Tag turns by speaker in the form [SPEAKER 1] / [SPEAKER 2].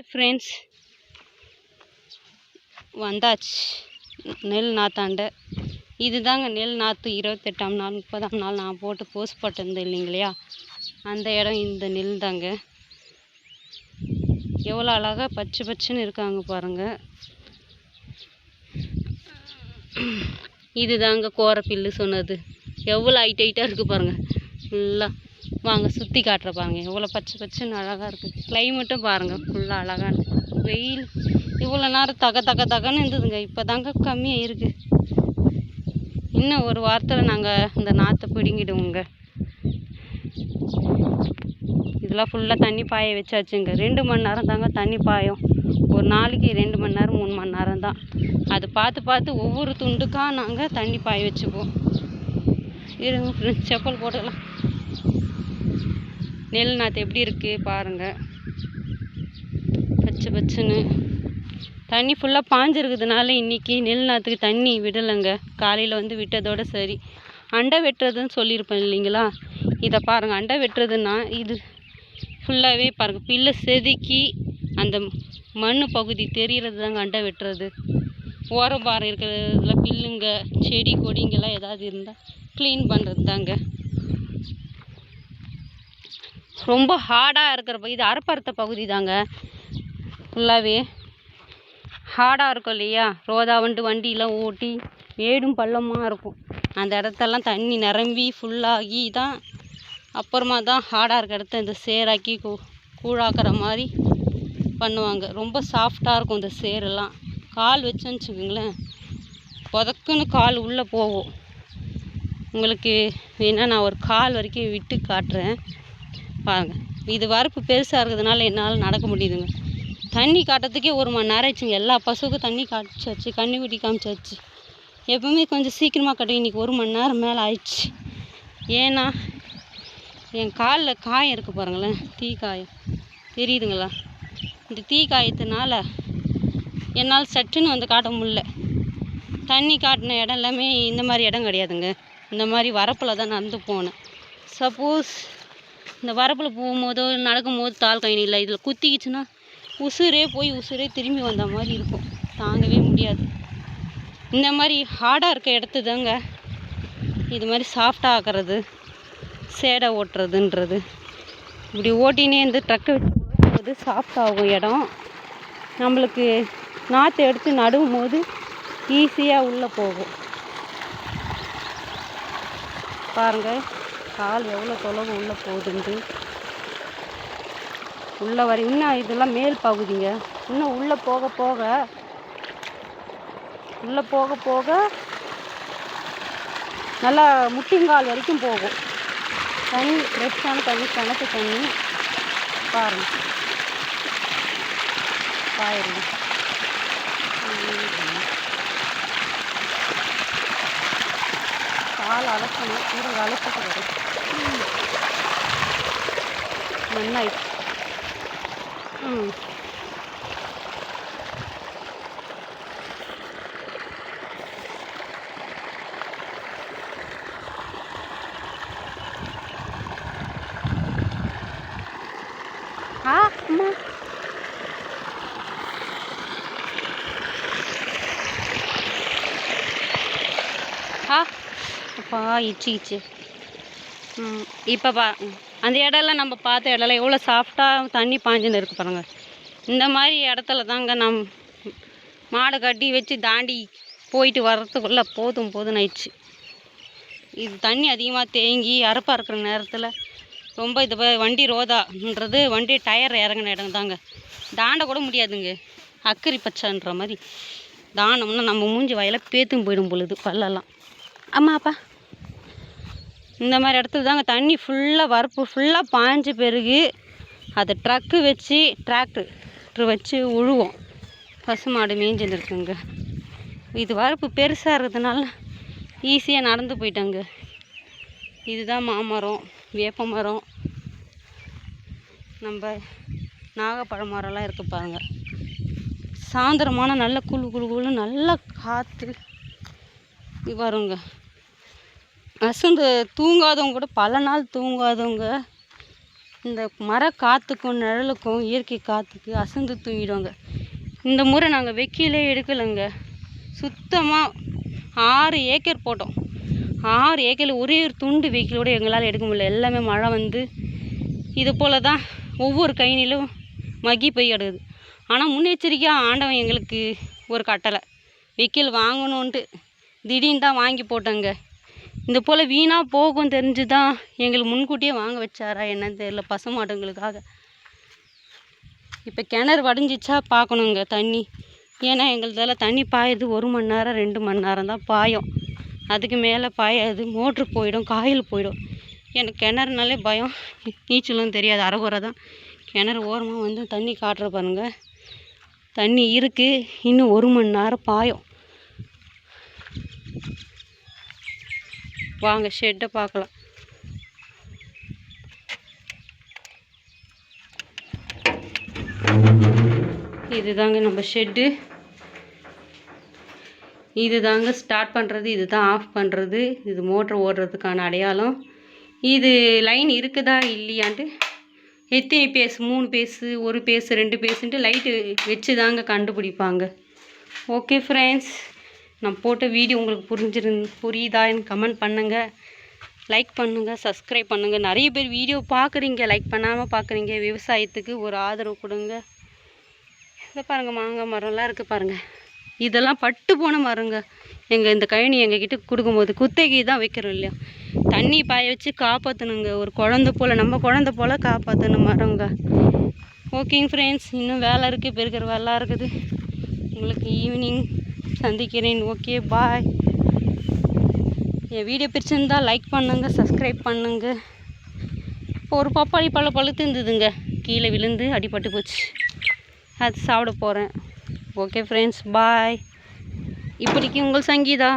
[SPEAKER 1] Hi friends வந்தாச்சு. நெல் நாத்தாண்ட. இதுதாங்க நெல் நாற்று இருபத்தெட்டாம் நாள் முப்பதாம் நாள் நான் போட்டு போஸ்ட் போட்டிருந்தேன் இல்லைங்களையா அந்த இடம் இந்த நெல் தாங்க. எவ்வளோ அழகாக பச்சை பச்சைன்னு இருக்காங்க பாருங்கள் இதுதாங்க கோரப்பில்லு சொன்னது. எவ்வளோ ஹைட் ஹைட்டாக இருக்குது பாருங்கள் ஃபுல்லாக வாங்க சுற்றி காட்டுற பாருங்க. எவ்வளோ பச்சை பச்சைன்னு அழகாக இருக்குது கிளைமேட்டும் பாருங்கள் ஃபுல்லாக அழகாக இருக்குது வெயில் இவ்வளோ நேரம் தக தக தகன்னு இருந்ததுங்க. இப்போ தாங்க கம்மியாக இருக்குது இன்னும் ஒரு வாரத்தில் நாங்கள் இந்த நாற்றை பிடுங்கிடுவோங்க. இதெல்லாம் ஃபுல்லாக தண்ணி பாய வச்சாச்சுங்க. ரெண்டு மணி நேரம் தாங்க தண்ணி பாயும். ஒரு நாளைக்கு ரெண்டு மணி நேரம் மூணு மணி நேரம் தான். அது பார்த்து பார்த்து ஒவ்வொரு துண்டுக்காக நாங்கள் தண்ணி பாய வச்சுப்போம். இருங்க செப்பல் போட்டுக்கலாம் நெல் நாற்று எப்படி இருக்குது பாருங்கள் பச்சை பச்சைன்னு. தண்ணி ஃபுல்லாக பாஞ்சிருக்கிறதுனால இன்றைக்கி நெல் நாற்றுக்கு தண்ணி விடலைங்க. காலையில் வந்து விட்டதோட சரி. அண்டை வெட்டுறதுன்னு சொல்லியிருப்பேன் இல்லைங்களா? இதை பாருங்கள் அண்டை வெட்டுறதுன்னா இது ஃபுல்லாகவே பாருங்கள் பில்லை செதுக்கி அந்த மண் பகுதி தெரிகிறது தாங்க அண்டை வெட்டுறது. ஓரம் பாறை இருக்கிறதுல பில்லுங்க செடி கொடிங்கெல்லாம் ஏதாவது இருந்தால் க்ளீன் பண்ணுறது தாங்க ரொம்ப ஹார்டாக இருக்கிற பகுதி இது அறப்பறுத்த பகுதி தாங்க ஃபுல்லாகவே ஹார்டாக இருக்கும் இல்லையா? ரோதா வண்டு வண்டியெலாம் ஓட்டி மேடும் பள்ளமாக இருக்கும். அந்த இடத்தெல்லாம் தண்ணி நிரம்பி ஃபுல்லாகி தான் அப்புறமா தான் ஹார்டாக இருக்க இடத்த இந்த சேராக்கி கூ கூழாக்குற மாதிரி பண்ணுவாங்க. ரொம்ப சாஃப்டாக இருக்கும் இந்த சேரெல்லாம். கால் வச்சோன்னு வச்சுக்கோங்களேன். புதக்குன்னு கால் உள்ளே போகும். உங்களுக்கு வேணால் நான் ஒரு கால் வரைக்கும் விட்டு காட்டுறேன். பாருங்க. இது வரப்பு பெருசாக இருக்கிறதுனால என்னால் நடக்க முடியுதுங்க. தண்ணி காட்டுறதுக்கே ஒரு மணி நேரம் ஆச்சுங்க எல்லா பசுவுக்கும் தண்ணி காமிச்சாச்சு கண்ணி குட்டி காமிச்சாச்சு. எப்பவுமே கொஞ்சம் சீக்கிரமாக கட்டும் இன்றைக்கி ஒரு மணி நேரம் மேலே ஆயிடுச்சு. ஏன்னா என் காலில் காயம் இருக்குது பாருங்களேன். தீ காயம். தெரியுதுங்களா? இந்த தீ காயத்தினால என்னால் சட்டுன்னு வந்து காட்ட முடில தண்ணி காட்டின இடம் எல்லாமே இந்த மாதிரி இடம் கிடையாதுங்க. இந்த மாதிரி வரப்பில் தான் நடந்து போனேன். சப்போஸ் இந்த வரப்பில் போகும்போதோ நடக்கும்போது தால் கயிறு இல்லை இதில் குத்திக்கிச்சுன்னா உசுரே போய் உசுரே திரும்பி வந்த மாதிரி இருக்கும். தாங்கவே முடியாது. இந்த மாதிரி ஹார்டாக இருக்க இடத்து தாங்க இது மாதிரி சாஃப்டாக ஆக்குறது சேடை ஓட்டுறதுன்றது. இப்படி ஓட்டினே இருந்து ட்ரக்கு வச்சு சாஃப்ட் ஆகும் இடம். நம்மளுக்கு நாற்று எடுத்து நடுவும் போது ஈஸியாக உள்ளே போகும். பாருங்கள் கால் எவ்வளோ தொலைவு உள்ளே போகுதுண்டு உள்ளே வர இன்னும் இதெல்லாம் மேல் பகுதிங்க. இன்னும் உள்ளே போக போக உள்ளே போக போக நல்லா முட்டிங்கால் வரைக்கும் போகும். தண்ணி ஃப்ரெஷ்ஷான தண்ணி கணக்கு தண்ணி. பாருங்க. பாயிருங்க కాలు అలసలు ఈడ అలసలు నన్నాయి అమ్మ Huh? அப்பா இச்சு இச்சு. ம் இப்போ பா அந்த இடம்லாம் நம்ம பார்த்த இடம்லாம் எவ்வளோ சாஃப்டாக தண்ணி பாஞ்சுன்னு இருக்கு பாருங்கள் இந்த மாதிரி இடத்துல தாங்க நம் மாடை கட்டி வச்சு தாண்டி போயிட்டு வர்றதுக்குள்ளே போதும் போதும் ஆயிடுச்சு. இது தண்ணி அதிகமாக தேங்கி அறப்பாக இருக்கிற நேரத்தில் ரொம்ப இது வண்டி ரோதான்றது வண்டி டயர் இறங்கின இடம் தாங்க. தாண்ட கூட முடியாதுங்க. அக்கறி பச்சைன்ற மாதிரி. தானம்னா நம்ம மூஞ்சி வயலை பேத்தும் போயிடும் பொழுது பல்லெல்லாம். அம்மா அப்பா இந்த மாதிரி இடத்துல தாங்க தண்ணி ஃபுல்லாக வரப்பு ஃபுல்லாக பாஞ்சு பிறகு அதை ட்ரக்கு வச்சு டிராக்டர் வச்சு உழுவோம். பசுமாடு மாடு இருக்குங்க இது வரப்பு பெருசாக இருக்கிறதுனால ஈஸியாக நடந்து போயிட்டாங்க. இதுதான் மாமரம் வேப்ப மரம். நம்ம நாகப்பழ மரம்லாம் இருக்கு பாருங்க. சாயந்தரமான நல்ல குழு குழு குழு நல்ல காற்று வருங்க. அசந்து தூங்காதவங்க கூட பல நாள் தூங்காதவங்க இந்த மர காற்றுக்கும் நிழலுக்கும் இயற்கை காற்றுக்கு அசந்து தூங்கிடுவாங்க. இந்த முறை நாங்கள் வெக்கிலே எடுக்கலைங்க. சுத்தமாக ஆறு ஏக்கர் போட்டோம். ஆறு ஏக்கரில் ஒரே ஒரு துண்டு வெக்கிலோட எங்களால் எடுக்க முடியல. எல்லாமே மழை வந்து இது போல் தான் ஒவ்வொரு கைனிலும் மக்கி போய் கிடக்குது ஆனால் முன்னெச்சரிக்கையாக ஆண்டவன் எங்களுக்கு ஒரு கட்டளை. வெக்கில் வாங்கணுன்ட்டு திடீர்னு தான் வாங்கி போட்டோங்க. இந்த போல் வீணாக போகும் தெரிஞ்சு தான் எங்களுக்கு முன்கூட்டியே வாங்க வச்சாரா என்னன்னு தெரியல பசுமாடுங்களுக்காக இப்போ கிணறு வடைஞ்சிச்சா பார்க்கணுங்க தண்ணி. ஏன்னா எங்களுதால தண்ணி பாயுது ஒரு மணி நேரம் ரெண்டு மணி நேரம் தான் பாயும். அதுக்கு மேலே பாயாது மோட்ரு போயிடும் காயில் போயிடும். எனக்கு கிணறுனாலே பயம். நீச்சலும் தெரியாது அறகுறை தான். கிணறு ஓரமாக வந்து தண்ணி காட்டுற பாருங்கள் தண்ணி இருக்குது இன்னும் ஒரு மணி நேரம் பாயும். வாங்க ஷெட்டை பார்க்கலாம். இதுதாங்க நம்ம ஷெட்டு இது தாங்க ஸ்டார்ட் பண்ணுறது இது தான் ஆஃப் பண்ணுறது இது மோட்ரு ஓடுறதுக்கான அடையாளம். இது லைன் இருக்குதா இல்லையான்ட்டு? எத்தனை பேஸ்? மூணு பேஸு ஒரு பேஸு ரெண்டு பேஸுன்ட்டு லைட்டு வச்சு தாங்க கண்டுபிடிப்பாங்க. ஓகே ஃப்ரெண்ட்ஸ் நான் போட்ட வீடியோ உங்களுக்கு புரிஞ்சிரு புரியுதான்னு கமெண்ட் பண்ணுங்கள் லைக் பண்ணுங்கள் சப்ஸ்கிரைப் பண்ணுங்கள் நிறைய பேர் வீடியோ பார்க்குறீங்க. லைக் பண்ணாமல் பார்க்குறீங்க. விவசாயத்துக்கு ஒரு ஆதரவு கொடுங்க. இதை பாருங்கள் மாங்காய் மரம்லாம் இருக்குது பாருங்கள் இதெல்லாம் பட்டு போன மரங்க. எங்கள் இந்த கழனி எங்ககிட்ட கொடுக்கும்போது குத்தகை தான் வைக்கிறோம் இல்லையா? தண்ணி பாய வச்சு காப்பாற்றணுங்க ஒரு குழந்த போல் நம்ம குழந்த போல் காப்பாற்றணும் மரங்க. ஓகேங்க ஃப்ரெண்ட்ஸ் இன்னும் வேலை இருக்குது பெருக்கிற வேலை இருக்குது. உங்களுக்கு ஈவினிங் சந்திக்கிறேன். ஓகே பாய் என் வீடியோ பிடிச்சிருந்தா லைக் பண்ணுங்கள் சப்ஸ்கிரைப் பண்ணுங்கள் இப்போ ஒரு பப்பாளி பழம் பழுத்து இருந்ததுங்க. கீழே விழுந்து அடிபட்டு போச்சு. அது சாப்பிட போகிறேன் ஓகே ஃப்ரெண்ட்ஸ் பாய் இப்படிக்கு உங்கள் சங்கீதா?